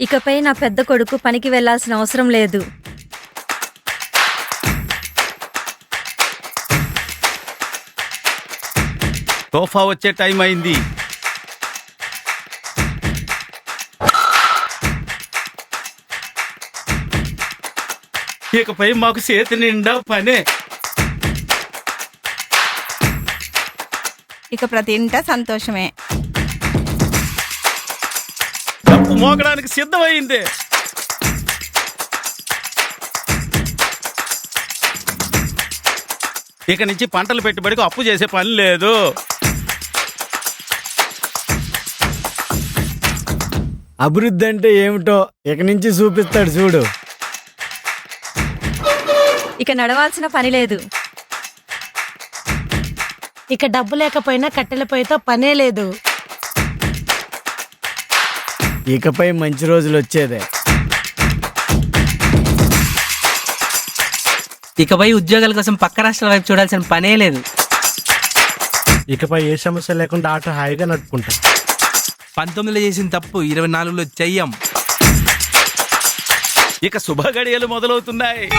ఇకపై నా పెద్ద కొడుకు పనికి వెళ్ళాల్సిన అవసరం లేదు. సోఫా వచ్చే టైం అయింది. ఇకపై మాకు చేతి నిండా పనే. ఇక ప్రతి ఇంట సంతోషమే. డప్పు మోగడానికి సిద్ధమైంది. ఇక నుంచి పంటలు పెట్టుబడికి అప్పు చేసే పని లేదు. అభివృద్ధి అంటే ఏమిటో ఇక నుంచి చూపిస్తాడు చూడు. ఇక నడవాల్సిన పని లేదు. ఇక డబ్బు లేకపోయినా కట్టెల పొయ్యితో పనే లేదు. ఇకపై మంచి రోజులు వచ్చేదే. ఇకపై ఉద్యోగాల కోసం పక్క రాష్ట్రాల వైపు చూడాల్సిన పనే లేదు. ఇకపై ఏ సమస్య లేకుండా ఆటో హాయిగా నడుపుకుంటాం. పంతొమ్మిదిలో చేసిన తప్పు ఇరవై నాలుగులో చెయ్యం. ఇక శుభ గడియలు మొదలవుతున్నాయి.